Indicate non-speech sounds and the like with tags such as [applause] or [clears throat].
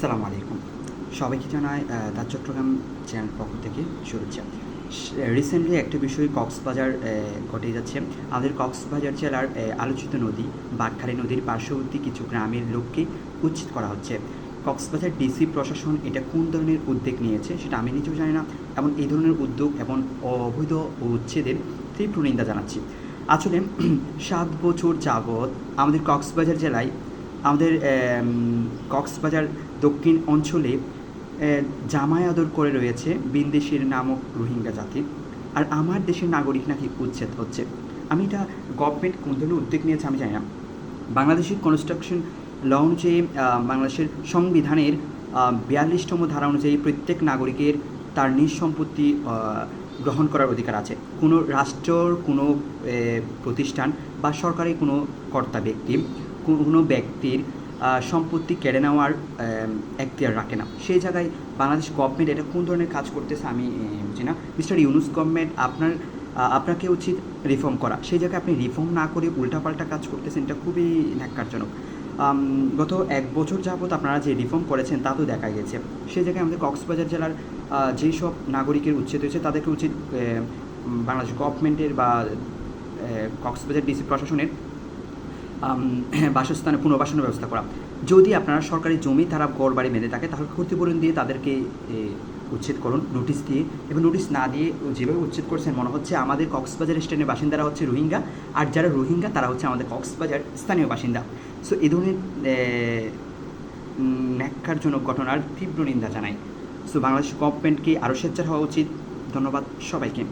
সালাম আলাইকুম। সবাইকে আহ, তার চট্টগ্রাম চ্যানেল পক্ষ থেকে শুভেচ্ছা। রিসেন্টলি একটা বিষয় কক্সবাজার ঘটে যাচ্ছে। আমাদের কক্সবাজার জেলার আলোচিত নদী বাঘখালী নদীর পার্শ্ববর্তী কিছু গ্রামের লোককে উচ্ছেদ করা হচ্ছে। কক্সবাজার ডিসি প্রশাসন এটা কোন ধরনের উদ্যোগ নিয়েছে সেটা আমি নিজেও জানি না এবং এই ধরনের উদ্যোগ এবং অবৈধ উচ্ছেদের তীব্র নিন্দা জানাচ্ছি। আসলে সাত বছর যাবৎ আমাদের কক্সবাজার জেলায় আমাদের কক্সবাজার দক্ষিণ অঞ্চলে জামায় আদর করে রয়েছে বিন্দেশির নামক রোহিঙ্গা জাতি। আর আমার দেশের নাগরিক নাকি উচ্ছেদ হচ্ছে। আমি এটা গভর্নমেন্ট কোন ধরনের উদ্যোগ নিয়েছে আমি জানি না। বাংলাদেশের কনস্ট্রাকশন ল অনুযায়ী বাংলাদেশের সংবিধানের বিয়াল্লিশতম ধারা অনুযায়ী প্রত্যেক নাগরিকের তার নিজ সম্পত্তি গ্রহণ করার অধিকার আছে। কোনো রাষ্ট্রর কোনো প্রতিষ্ঠান বা সরকারি কোনো কর্তা ব্যক্তি কোনো ব্যক্তির সম্পত্তি কেড়ে নেওয়ার এখতিয়ার রাখে না। সেই জায়গায় বাংলাদেশ গভর্নমেন্ট এটা কোন ধরনের কাজ করতেছে আমি বুঝি না। মিস্টার ইউনুস গভর্নমেন্ট আপনার আপনাকে উচিত রিফর্ম করা। সেই জায়গায় আপনি রিফর্ম না করে উল্টাপাল্টা কাজ করতেছেন, এটা খুবই ন্যাক্কারজনক। গত এক বছর যাবত আপনারা যে রিফর্ম করেছেন তা তো দেখা গেছে। সেই জায়গায় আমাদের কক্সবাজার জেলার যেই সব নাগরিকের উচ্ছেদ হয়েছে তাদেরকে উচিত বাংলাদেশ গভর্নমেন্টের বা কক্সবাজার ডিসি প্রশাসনের [clears throat] বাসস্থানে পুনর্বাসনের ব্যবস্থা করা। যদি আপনারা সরকারি জমি তারা ঘর বাড়ি বেঁধে থাকে, তাহলে ক্ষতিপূরণ দিয়ে তাদেরকে উচ্ছেদ করুন নোটিশ দিয়ে। এবং নোটিশ না দিয়ে যেভাবে উচ্ছেদ করছেন, মনে হচ্ছে আমাদের কক্সবাজার স্টেনের বাসিন্দারা হচ্ছে রোহিঙ্গা। আর যারা রোহিঙ্গা, তারা হচ্ছে আমাদের কক্সবাজার স্থানীয় বাসিন্দা। সো এ ধরনের ন্যাক্কারজনক ঘটনার তীব্র নিন্দা জানাই। সো বাংলাদেশ গভর্নমেন্টকে আরও সোচ্চার হওয়া উচিত। ধন্যবাদ সবাইকে।